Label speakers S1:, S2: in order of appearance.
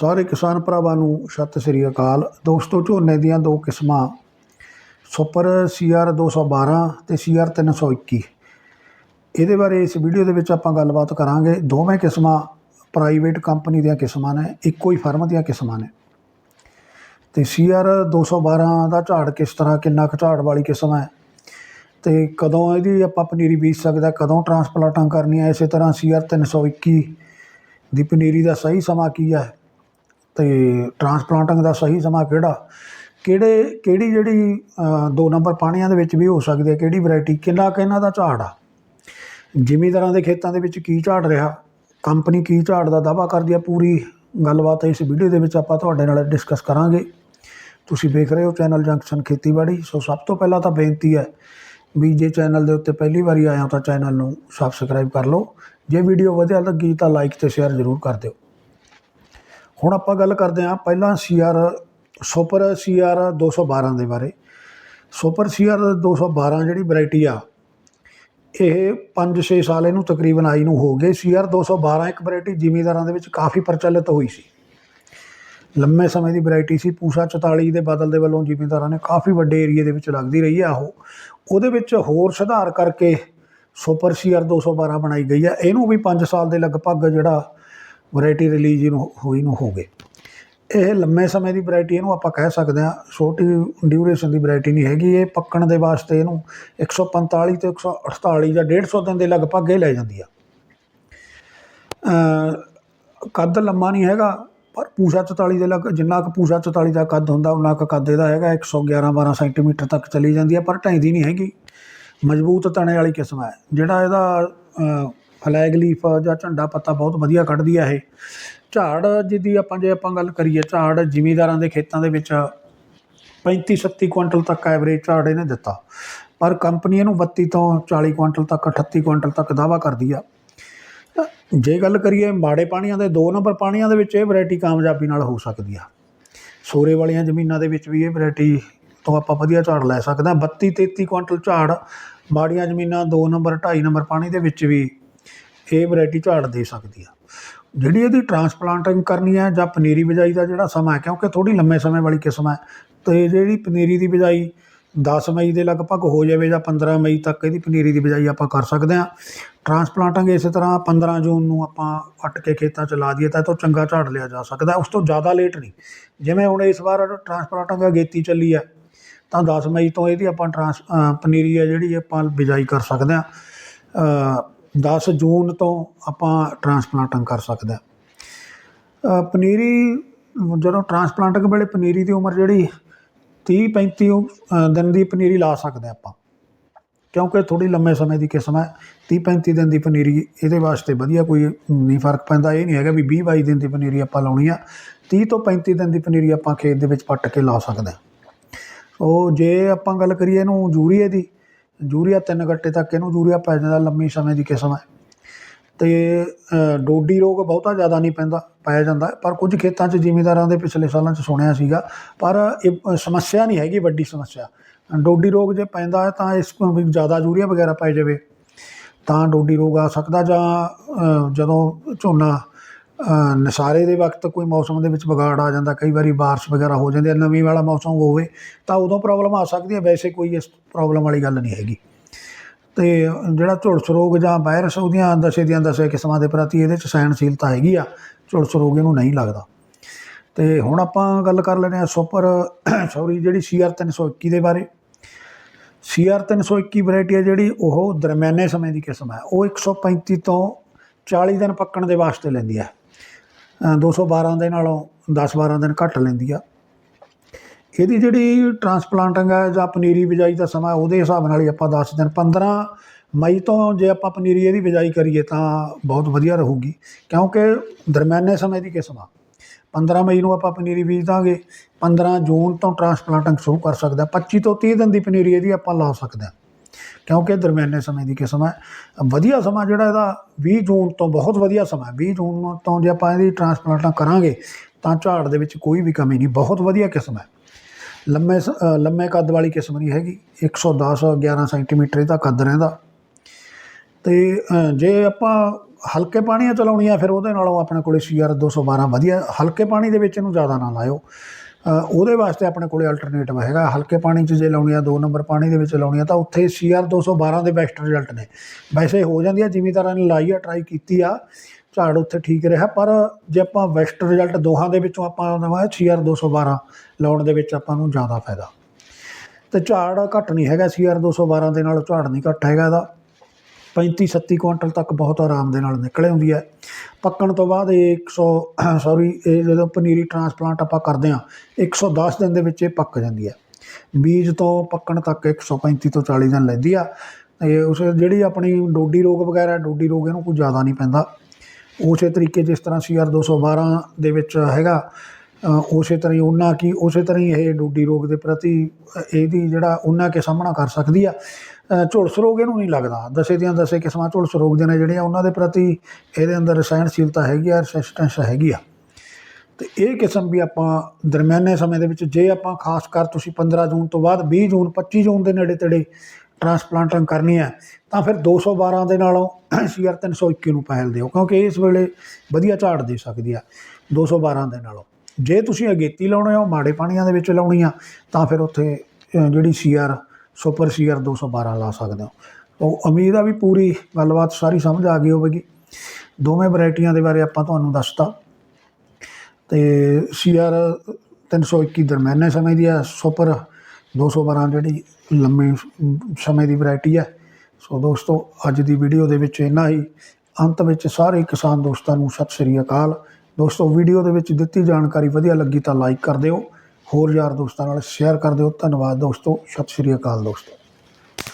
S1: ਸਾਰੇ ਕਿਸਾਨ ਭਰਾਵਾਂ ਨੂੰ ਸਤਿ ਸ੍ਰੀ ਅਕਾਲ। ਦੋਸਤੋ, ਝੋਨੇ ਦੀਆਂ ਦੋ ਕਿਸਮਾਂ, ਸੁਪਰ ਸੀਆਰ 212 ਤੇ ਸੀਆਰ 321 ਇਹਦੇ ਬਾਰੇ ਇਸ ਵੀਡੀਓ ਦੇ ਵਿੱਚ ਆਪਾਂ ਗੱਲਬਾਤ ਕਰਾਂਗੇ। ਦੋਵੇਂ ਕਿਸਮਾਂ ਪ੍ਰਾਈਵੇਟ ਕੰਪਨੀ ਦੀਆਂ ਕਿਸਮਾਂ ਨੇ, ਇੱਕੋ ਹੀ ਫਰਮ ਦੀਆਂ ਕਿਸਮਾਂ ਨੇ। ਤੇ ਸੀਆਰ 212 ਦਾ ਝਾੜ ਕਿਸ ਤਰ੍ਹਾਂ, ਕਿੰਨਾ ਕੁ ਝਾੜ ਵਾਲੀ ਕਿਸਮ ਹੈ? ਤੇ ਕਦੋਂ ਇਹਦੀ ਆਪਾਂ ਪਨੀਰੀ ਬੀਜ ਸਕਦਾ ਕਦੋਂ ਟਰਾਂਸਪਲਾਂਟਾਂ ਕਰਨੀਆਂ, ਇਸੇ ਤਰ੍ਹਾਂ ਸੀਆਰ 321 ਦੀ ਪਨੀਰੀ ਦਾ ਸਹੀ ਸਮਾਂ ਕੀ ਹੈ? ਅਤੇ ਟਰਾਂਸਪਲਾਂਟਿੰਗ ਦਾ ਸਹੀ ਸਮਾਂ ਕਿਹੜਾ? ਕਿਹੜੇ, ਕਿਹੜੀ ਜਿਹੜੀ ਦੋ ਨੰਬਰ ਪਾਣੀਆਂ ਦੇ ਵਿੱਚ ਵੀ ਹੋ ਸਕਦੀ ਹੈ? ਕਿਹੜੀ ਵੈਰਾਈਟੀ ਕਿੰਨਾ ਕੁ ਇਹਨਾਂ ਦਾ ਝਾੜ ਆ? ਜ਼ਿਮੀਂਦਾਰਾਂ ਦੇ ਖੇਤਾਂ ਦੇ ਵਿੱਚ ਕੀ ਝਾੜ ਰਿਹਾ? ਕੰਪਨੀ ਕੀ ਝਾੜ ਦਾ ਦਾਅਵਾ ਕਰਦੀ ਹੈ? ਪੂਰੀ ਗੱਲਬਾਤ ਇਸ ਵੀਡੀਓ ਦੇ ਵਿੱਚ ਆਪਾਂ ਤੁਹਾਡੇ ਨਾਲ ਡਿਸਕਸ ਕਰਾਂਗੇ। ਤੁਸੀਂ ਵੇਖ ਰਹੇ ਹੋ ਚੈਨਲ ਜੰਕਸ਼ਨ ਖੇਤੀਬਾੜੀ। ਸੋ ਸਭ ਤੋਂ ਪਹਿਲਾਂ ਤਾਂ ਬੇਨਤੀ ਹੈ ਵੀ ਜੇ ਚੈਨਲ ਦੇ ਉੱਤੇ ਪਹਿਲੀ ਵਾਰੀ ਆਇਆ ਤਾਂ ਚੈਨਲ ਨੂੰ ਸਬਸਕ੍ਰਾਈਬ ਕਰ ਲਓ। ਜੇ ਵੀਡੀਓ ਵਧੀਆ ਲੱਗੀ ਤਾਂ ਲਾਈਕ ਤੇ ਸ਼ੇਅਰ ਜ਼ਰੂਰ ਕਰ ਦਿਓ। ਹੁਣ ਆਪਾਂ ਗੱਲ ਕਰਦੇ ਹਾਂ ਪਹਿਲਾਂ ਸੀਆਰ, ਸੁਪਰ ਸੀਆਰ 212 ਦੇ ਬਾਰੇ। ਸੁਪਰ ਸੀਆਰ 212 ਜਿਹੜੀ ਵੈਰਾਈਟੀ ਆ, ਇਹ 5-6 ਸਾਲ ਇਹਨੂੰ ਤਕਰੀਬਨ ਆਈ ਨੂੰ ਹੋ ਗਏ। ਸੀਆਰ 212 ਇੱਕ ਵੈਰਾਈਟੀ ਜ਼ਿਮੀਦਾਰਾਂ ਦੇ ਵਿੱਚ ਕਾਫੀ ਪ੍ਰਚਲਿਤ ਹੋਈ ਸੀ। ਲੰਮੇ ਸਮੇਂ ਦੀ ਵੈਰਾਈਟੀ ਸੀ। ਪੂਸਾ 44 ਦੇ ਬਦਲ ਦੇ ਵੱਲੋਂ ਜ਼ਿਮੀਦਾਰਾਂ ਨੇ ਕਾਫੀ ਵੱਡੇ ਏਰੀਏ ਦੇ ਵਿੱਚ ਲੱਗਦੀ ਰਹੀ ਆ ਉਹ। ਉਹਦੇ ਵਿੱਚ ਹੋਰ ਸੁਧਾਰ ਕਰਕੇ ਸੁਪਰ ਸੀਆਰ 212 ਬਣਾਈ ਗਈ ਆ। ਇਹਨੂੰ ਵੀ 5 ਸਾਲ ਦੇ ਲਗਭਗ ਜਿਹੜਾ ਵੈਰਾਈਟੀ ਰਿਲੀਜ਼ ਨੂੰ ਹੋਈ ਨੂੰ ਹੋ ਗਏ। ਇਹ ਲੰਮੇ ਸਮੇਂ ਦੀ ਵੈਰਾਈਟੀ ਇਹਨੂੰ ਆਪਾਂ ਕਹਿ ਸਕਦੇ ਹਾਂ ਛੋਟੀ ਡਿਊਰੇਸ਼ਨ ਦੀ ਵੈਰਾਈਟੀ ਨਹੀਂ ਹੈਗੀ। ਇਹ ਪੱਕਣ ਦੇ ਵਾਸਤੇ ਇਹਨੂੰ 145 ਤੇ 148 ਜਾਂ 150 ਦਿਨ ਦੇ ਲਗਭਗ ਇਹ ਲੈ ਜਾਂਦੀ ਆ। ਕੱਦ ਲੰਮਾ ਨਹੀਂ ਹੈਗਾ, ਪਰ ਪੂਸਾ 44 ਦੇ ਲਗ, ਜਿੰਨਾ ਕੁ ਪੂਸਾ 44 ਦਾ ਕੱਦ ਹੁੰਦਾ ਉਹਨਾਂ ਕੁ ਕੱਦ ਇਹਦਾ ਹੈਗਾ 111 12 ਸੈਂਟੀਮੀਟਰ ਤੱਕ ਚਲੀ ਜਾਂਦੀ ਹੈ ਪਰ ਢਾਈਦੀ ਨਹੀਂ ਹੈਗੀ। ਮਜ਼ਬੂਤ ਤਣੇ ਵਾਲੀ ਕਿਸਮ ਹੈ ਜਿਹੜਾ ਇਹਦਾ ਫਲੈਗ ਲੀਫ ਜਾਂ ਝੰਡਾ ਪੱਤਾ ਬਹੁਤ ਵਧੀਆ ਕੱਢਦੀ ਹੈ ਇਹ। ਝਾੜ ਜਿਹਦੀ ਆਪਾਂ ਜੇ ਆਪਾਂ ਗੱਲ ਕਰੀਏ, ਝਾੜ ਜ਼ਿਮੀਦਾਰਾਂ ਦੇ ਖੇਤਾਂ ਦੇ ਵਿੱਚ 35 37 ਕੁਇੰਟਲ ਤੱਕ ਐਵਰੇਜ ਝਾੜ ਇਹਨੇ ਦਿੱਤਾ। ਪਰ ਕੰਪਨੀ ਇਹਨੂੰ 32 ਤੋਂ 40 ਕੁਇੰਟਲ ਤੱਕ 38 ਕੁਇੰਟਲ ਤੱਕ ਦਾਵਾ ਕਰਦੀ ਆ। ਜੇ ਗੱਲ ਕਰੀਏ, ਮਾੜੇ ਪਾਣੀਆਂ ਦੇ 2 ਨੰਬਰ ਪਾਣੀਆਂ ਦੇ ਵਿੱਚ ਇਹ ਵੈਰਾਈਟੀ ਕਾਮਯਾਬੀ ਨਾਲ ਹੋ ਸਕਦੀ ਆ। ਸੋਰੇ ਵਾਲੀਆਂ ਜ਼ਮੀਨਾਂ ਦੇ ਵਿੱਚ ਵੀ ਇਹ ਵੈਰਾਈਟੀ ਤੋਂ ਆਪਾਂ ਵਧੀਆ ਝਾੜ ਲੈ ਸਕਦੇ ਹਾਂ 32 33 ਕੁਇੰਟਲ ਝਾੜ ਮਾੜੀਆਂ ਜ਼ਮੀਨਾਂ 2 ਨੰਬਰ 2.5 ਨੰਬਰ ਪਾਣੀ ਦੇ ਵਿੱਚ ਵੀ ਇਹ ਵੈਰਾਈਟੀ ਝਾੜ ਦੇ ਸਕਦੀ ਆ। ਜਿਹੜੀ ਇਹਦੀ ਟਰਾਂਸਪਲਾਂਟਿੰਗ ਕਰਨੀ ਹੈ ਜਾਂ ਪਨੀਰੀ ਬਿਜਾਈ ਦਾ ਜਿਹੜਾ ਸਮਾਂ ਹੈ, ਕਿਉਂਕਿ ਥੋੜੀ ਲੰਮੇ ਸਮੇਂ ਵਾਲੀ ਕਿਸਮ ਹੈ, ਤੇ ਜਿਹੜੀ ਪਨੀਰੀ ਦੀ ਬਿਜਾਈ 10 ਮਈ ਦੇ ਲਗਭਗ ਹੋ ਜਾਵੇ ਜਾਂ 15 ਮਈ ਤੱਕ ਇਹਦੀ ਪਨੀਰੀ ਦੀ ਬਿਜਾਈ ਆਪਾਂ ਕਰ ਸਕਦੇ ਹਾਂ ਟਰਾਂਸਪਲਾਂਟਿੰਗ ਇਸੇ ਤਰ੍ਹਾਂ 15 ਜੂਨ ਨੂੰ ਆਪਾਂ ਵੱਟ ਕੇ ਖੇਤਾਂ 'ਚ ਲਾ ਦਈਏ ਤਾਂ ਇਹ ਤੋਂ ਚੰਗਾ ਝਾੜ ਲਿਆ ਜਾ ਸਕਦਾ, ਉਸ ਤੋਂ ਜ਼ਿਆਦਾ ਲੇਟ ਨਹੀਂ। ਜਿਵੇਂ ਹੁਣ ਇਸ ਵਾਰ ਟਰਾਂਸਪਲਾਂਟਿੰਗ ਅਗੇਤੀ ਚੱਲੀ ਹੈ ਤਾਂ 10 ਮਈ ਤੋਂ ਇਹਦੀ ਆਪਾਂ ਟਰਾਂਸ ਪਨੀਰੀ ਹੈ ਜਿਹੜੀ ਆਪਾਂ ਬਿਜਾਈ ਕਰ ਸਕਦੇ ਹਾਂ 10 ਜੂਨ ਤੋਂ ਆਪਾਂ ਟਰਾਂਸਪਲਾਂਟਿੰਗ ਕਰ ਸਕਦੇ। ਹਾਂ ਪਨੀਰੀ ਜਦੋਂ ਟਰਾਂਸਪਲਾਂਟਿੰਗ ਵੇਲੇ ਪਨੀਰੀ ਦੀ ਉਮਰ ਜਿਹੜੀ 30 35 ਅ, ਦਿਨ ਦੀ ਪਨੀਰੀ ਲਾ ਸਕਦੇ ਆਪਾਂ। ਕਿਉਂਕਿ ਥੋੜੀ ਲੰਮੇ ਸਮੇਂ ਦੀ ਕਿਸਮ ਹੈ। 30 35 ਦਿਨ ਦੀ ਪਨੀਰੀ ਇਹਦੇ ਵਾਸਤੇ ਵਧੀਆ ਕੋਈ ਨਹੀਂ ਫ਼ਰਕ ਪੈਂਦਾ। ਇਹ ਨਹੀਂ ਹੈਗਾ ਵੀ 20 22 ਦਿਨ ਦੀ ਪਨੀਰੀ ਆਪਾਂ ਲਾਉਣੀ ਆ। 30 ਤੋਂ 35 ਦਿਨ ਦੀ ਪਨੀਰੀ ਆਪਾਂ ਖੇਤ ਦੇ ਵਿੱਚ ਪੱਟ ਕੇ ਲਾ ਸਕਦੇ ਹਾਂ। ਉਹ ਜੇ ਆਪਾਂ ਗੱਲ ਕਰੀਏ ਇਹਨੂੰ ਯੂਰੀਏ ਦੀ ਯੂਰੀਆ ਤਿੰਨ ਗੱਟੇ ਤੱਕ, ਇਹਨੂੰ ਯੂਰੀਆ ਪੈ ਜਾਂਦਾ ਲੰਮੀ ਸਮੇਂ ਦੀ ਕਿਸਮ ਹੈ। ਤੇ ਡੋਡੀ ਰੋਗ ਬਹੁਤਾ ਜ਼ਿਆਦਾ ਨਹੀਂ ਪੈਂਦਾ, ਪਾਇਆ ਜਾਂਦਾ ਪਰ ਕੁਝ ਖੇਤਾਂ 'ਚ ਜ਼ਿਮੀਂਦਾਰਾਂ ਦੇ ਪਿਛਲੇ ਸਾਲਾਂ 'ਚ ਸੁਣਿਆ ਸੀਗਾ, ਪਰ ਇਹ ਸਮੱਸਿਆ ਨਹੀਂ ਹੈਗੀ ਵੱਡੀ ਸਮੱਸਿਆ। ਡੋਡੀ ਰੋਗ ਜੇ ਪੈਂਦਾ ਹੈ ਤਾਂ ਇਸ ਨੂੰ ਵੀ ਜ਼ਿਆਦਾ ਯੂਰੀਆ ਵਗੈਰਾ ਪੈ ਜਾਵੇ। ਤਾਂ ਡੋਡੀ ਰੋਗ ਆ ਸਕਦਾ ਜਾਂ ਜਦੋਂ ਝੋਨਾ ਨਸਾਰੇ ਦੇ ਵਕਤ ਕੋਈ ਮੌਸਮ ਦੇ ਵਿੱਚ ਵਿਗਾੜ ਆ ਜਾਂਦਾ, ਕਈ ਵਾਰੀ ਬਾਰਿਸ਼ ਵਗੈਰਾ ਹੋ ਜਾਂਦੀ ਹੈ, ਨਵੀਂ ਵਾਲਾ ਮੌਸਮ ਹੋਵੇ, ਤਾਂ ਉਦੋਂ ਪ੍ਰੋਬਲਮ ਆ ਸਕਦੀ ਹੈ। ਵੈਸੇ ਕੋਈ ਇਸ ਪ੍ਰੋਬਲਮ ਵਾਲੀ ਗੱਲ ਨਹੀਂ ਹੈਗੀ। ਤੇ ਜਿਹੜਾ ਝੁਲਸ ਰੋਗ ਜਾਂ ਵਾਇਰਸ ਉਹਦੀਆਂ ਦਸੇ ਦੀਆਂ ਦਸੇ ਕਿਸਮਾਂ ਦੇ ਪ੍ਰਤੀ ਇਹਦੇ 'ਚ ਸਹਿਣਸ਼ੀਲਤਾ ਹੈਗੀ ਆ, ਝੁਲਸ ਰੋਗ ਇਹਨੂੰ ਨਹੀਂ ਲੱਗਦਾ। ਤੇ ਹੁਣ ਆਪਾਂ ਗੱਲ ਕਰ ਲੈਂਦੇ ਹਾਂ ਸੁਪਰ ਸੌਰੀ ਜਿਹੜੀ ਸੀਆਰ 321 ਦੇ ਬਾਰੇ। ਸੀਆਰ 321 ਵੈਰਾਈਟੀ ਹੈ ਜਿਹੜੀ, ਉਹ ਦਰਮਿਆਨੇ ਸਮੇਂ ਦੀ ਕਿਸਮ ਹੈ। ਉਹ 135 ਤੋਂ 40 ਦਿਨ ਪੱਕਣ ਦੇ ਵਾਸਤੇ ਲੈਂਦੀ ਹੈ। ਦੋ ਸੌ ਬਾਰਾਂ ਦੇ ਨਾਲੋਂ 10-12 ਦਿਨ ਘੱਟ ਲੈਂਦੀ ਆ। ਇਹਦੀ ਜਿਹੜੀ ਟਰਾਂਸਪਲਾਂਟਿੰਗ ਹੈ ਜਾਂ ਪਨੀਰੀ ਬਿਜਾਈ ਦਾ ਸਮਾਂ ਉਹਦੇ ਹਿਸਾਬ ਨਾਲ ਹੀ ਆਪਾਂ 10 ਦਿਨ 15 ਮਈ ਤੋਂ ਜੇ ਆਪਾਂ ਪਨੀਰੀ ਇਹਦੀ ਬਿਜਾਈ ਕਰੀਏ ਤਾਂ ਬਹੁਤ ਵਧੀਆ ਰਹੂਗੀ। ਕਿਉਂਕਿ ਦਰਮਿਆਨੇ ਸਮੇਂ ਦੀ ਕਿਸਮ ਆ। 15 ਮਈ ਨੂੰ ਆਪਾਂ ਪਨੀਰੀ ਬੀਜ ਦਾਂਗੇ 15 ਜੂਨ ਤੋਂ ਟਰਾਂਸਪਲਾਂਟਿੰਗ ਸ਼ੁਰੂ ਕਰ ਸਕਦਾ ਹਾਂ 25 ਤੋਂ 30 ਦਿਨ ਦੀ ਪਨੀਰੀ ਇਹਦੀ ਆਪਾਂ ਲਾ ਸਕਦੇ ਹਾਂ ਕਿਉਂਕਿ ਦਰਮਿਆਨੇ ਸਮੇਂ ਦੀ ਕਿਸਮ ਹੈ। ਵਧੀਆ ਸਮਾਂ ਜਿਹੜਾ ਇਹਦਾ 20 ਜੂਨ ਤੋਂ ਬਹੁਤ ਵਧੀਆ ਸਮਾਂ ਹੈ। 20 ਜੂਨ ਤੋਂ ਜੇ ਆਪਾਂ ਇਹਦੀ ਟਰਾਂਸਪਲਾਂਟਾਂ ਕਰਾਂਗੇ, ਤਾਂ ਝਾੜ ਦੇ ਵਿੱਚ ਕੋਈ ਵੀ ਕਮੀ ਨਹੀਂ। ਬਹੁਤ ਵਧੀਆ ਕਿਸਮ ਹੈ। ਲੰਮੇ ਸ- ਲੰਮੇ ਕੱਦ ਵਾਲੀ ਕਿਸਮ ਨਹੀਂ ਹੈਗੀ। 110 11 ਸੈਂਟੀਮੀਟਰ ਇਹਦਾ ਕੱਦ ਰਹਿੰਦਾ। ਤੇ ਜੇ ਆਪਾਂ ਹਲਕੇ ਪਾਣੀਆਂ ਚਲਾਉਣੀਆਂ ਫਿਰ ਉਹਦੇ ਨਾਲੋਂ ਆਪਣੇ ਕੋਲੇ ਸੀਆਰ 212 ਵਧੀਆ। ਹਲਕੇ ਪਾਣੀ ਦੇ ਵਿੱਚ ਇਹਨੂੰ ਜ਼ਿਆਦਾ ਨਾ ਲਾਇਓ। ਉਹਦੇ ਵਾਸਤੇ ਆਪਣੇ ਕੋਲੇ ਅਲਟਰਨੇਟਿਵ ਹੈਗਾ। ਹਲਕੇ ਪਾਣੀ 'ਚ ਜੇ ਲਾਉਣੀ ਆ 2 ਨੰਬਰ ਪਾਣੀ ਦੇ ਵਿੱਚ ਲਾਉਣੀ ਆ, ਤਾਂ ਉੱਥੇ ਸੀਆਰ 212 ਦੇ ਬੈਸਟ ਰਿਜ਼ਲਟ ਨੇ। ਵੈਸੇ ਹੋ ਜਾਂਦੀ ਆ ਜ਼ਿਮੀਦਾਰਾਂ ਨੇ ਲਾਈ ਆ ਟਰਾਈ ਕੀਤੀ ਆ, ਝਾੜ ਉੱਥੇ ਠੀਕ ਰਿਹਾ, ਪਰ ਜੇ ਆਪਾਂ ਬੈਸਟ ਰਿਜ਼ਲਟ ਦੋਹਾਂ ਦੇ ਵਿੱਚੋਂ ਆਪਾਂ ਨਵਾਂ ਸੀਆਰ 212 ਲਾਉਣ ਦੇ ਵਿੱਚ ਆਪਾਂ ਨੂੰ ਜ਼ਿਆਦਾ ਫਾਇਦਾ। ਤੇ ਝਾੜ ਘੱਟ ਨਹੀਂ ਹੈਗਾ ਸੀਆਰ 212 ਦੇ ਨਾਲ ਝਾੜ ਨਹੀਂ ਘੱਟ ਹੈਗਾ ਇਹਦਾ। 35 37 ਕੁਇੰਟਲ ਤੱਕ ਬਹੁਤ ਆਰਾਮ ਦੇ ਨਾਲ ਨਿਕਲ ਆਉਂਦੀ ਹੈ। ਪੱਕਣ ਤੋਂ ਬਾਅਦ ਇਹ 100 ਸੌਰੀ ਇਹ ਜਦੋਂ ਪਨੀਰੀ ਟਰਾਂਸਪਲਾਂਟ ਆਪਾਂ ਕਰਦੇ ਹਾਂ 110 ਦਿਨ ਦੇ ਵਿੱਚ ਇਹ ਪੱਕ ਜਾਂਦੀ ਹੈ। ਬੀਜ ਤੋਂ ਪੱਕਣ ਤੱਕ 135 ਤੋਂ 40 ਦਿਨ ਲੈਂਦੀ ਆ। ਇਹ ਉਸ ਜਿਹੜੀ ਆਪਣੀ ਡੋਡੀ ਰੋਗ ਵਗੈਰਾ, ਡੋਡੀ ਰੋਗ ਇਹਨੂੰ ਕੋਈ ਜ਼ਿਆਦਾ ਨਹੀਂ ਪੈਂਦਾ। ਉਸੇ ਤਰੀਕੇ ਜਿਸ ਤਰ੍ਹਾਂ ਸੀਆਰ 212 ਦੇ ਵਿੱਚ ਹੈਗਾ ਉਸੇ ਤਰ੍ਹਾਂ ਹੀ ਉਹਨਾਂ ਕੀ, ਉਸੇ ਤਰ੍ਹਾਂ ਹੀ ਇਹ ਡੋਡੀ ਰੋਗ ਦੇ ਪ੍ਰਤੀ ਇਹਦੀ ਜਿਹੜਾ ਉਹਨਾਂ ਕੇ ਸਾਹਮਣਾ ਕਰ ਸਕਦੀ ਆ। ਝੁਲਸ ਰੋਗ ਇਹਨੂੰ ਨਹੀਂ ਲੱਗਦਾ। ਦਸੇ ਦੀਆਂ ਦਸੇ ਕਿਸਮਾਂ ਝੁਲਸ ਰੋਗ ਦੇ ਨੇ ਜਿਹੜੀਆਂ ਉਹਨਾਂ ਦੇ ਪ੍ਰਤੀ ਇਹਦੇ ਅੰਦਰ ਰਸਾਇਣਸ਼ੀਲਤਾ ਹੈਗੀ ਆ, ਰੈਸਿਸਟੈਂਸ ਹੈਗੀ ਆ। ਤੇ ਇਹ ਕਿਸਮ ਵੀ ਆਪਾਂ ਦਰਮਿਆਨੇ ਸਮੇਂ ਦੇ ਵਿੱਚ ਜੇ ਆਪਾਂ ਖਾਸ ਕਰ ਤੁਸੀਂ 15 ਜੂਨ ਤੋਂ ਬਾਅਦ 20 ਜੂਨ 25 ਜੂਨ ਦੇ ਨੇੜੇ ਤੇੜੇ ਟਰਾਂਸਪਲਾਂਟਿੰਗ ਕਰਨੀ ਹੈ, ਤਾਂ ਫਿਰ 212 ਦੇ ਨਾਲੋਂ ਸੀਆਰ 321 ਨੂੰ ਪਹਿਲ ਦਿਓ, ਕਿਉਂਕਿ ਇਸ ਵੇਲੇ ਵਧੀਆ ਝਾੜ ਦੇ ਸਕਦੀ ਆ 212 ਦੇ ਨਾਲੋਂ। ਜੇ ਤੁਸੀਂ ਅਗੇਤੀ ਲਾਉਣੇ ਹੋ, ਮਾੜੇ ਪਾਣੀਆਂ ਦੇ ਵਿੱਚ ਲਾਉਣੀ ਆ, ਤਾਂ ਫਿਰ ਉੱਥੇ ਜਿਹੜੀ ਸੀਆਰ ਸੁਪਰ ਸੀਆਰ 212 ਲਾ ਸਕਦੇ ਹੋ। ਉਹ ਉਮੀਦ ਆ ਵੀ ਪੂਰੀ ਗੱਲਬਾਤ ਸਾਰੀ ਸਮਝ ਆ ਗਈ ਹੋਵੇਗੀ। ਦੋਵੇਂ ਵੈਰਾਈਟੀਆਂ ਦੇ ਬਾਰੇ ਆਪਾਂ ਤੁਹਾਨੂੰ ਦੱਸਤਾ। ਤੇ ਸੀਆਰ 321 ਦਰਮਿਆਨੇ ਸਮੇਂ ਦੀ ਹੈ ਸੁਪਰ 212 ਜਿਹੜੀ ਲੰਮੇ ਸਮੇਂ ਦੀ ਵੈਰਾਈਟੀ ਹੈ ਸੋ ਦੋਸਤੋ, ਅੱਜ ਦੀ ਵੀਡੀਓ ਦੇ ਵਿੱਚ ਇੰਨਾ ਹੀ। ਅੰਤ ਵਿੱਚ ਸਾਰੇ ਕਿਸਾਨ ਦੋਸਤਾਂ ਨੂੰ ਸਤਿ ਸ੍ਰੀ ਅਕਾਲ। ਦੋਸਤੋ, ਵੀਡੀਓ ਦੇ ਵਿੱਚ ਦਿੱਤੀ ਜਾਣਕਾਰੀ ਵਧੀਆ ਲੱਗੀ ਤਾਂ ਲਾਈਕ ਕਰ ਦਿਓ। ਹੋਰ ਯਾਰ ਦੋਸਤਾਂ ਨਾਲ ਸ਼ੇਅਰ ਕਰ ਦਿਓ। ਧੰਨਵਾਦ ਦੋਸਤੋ। ਸਤਿ ਸ੍ਰੀ ਅਕਾਲ ਦੋਸਤੋ।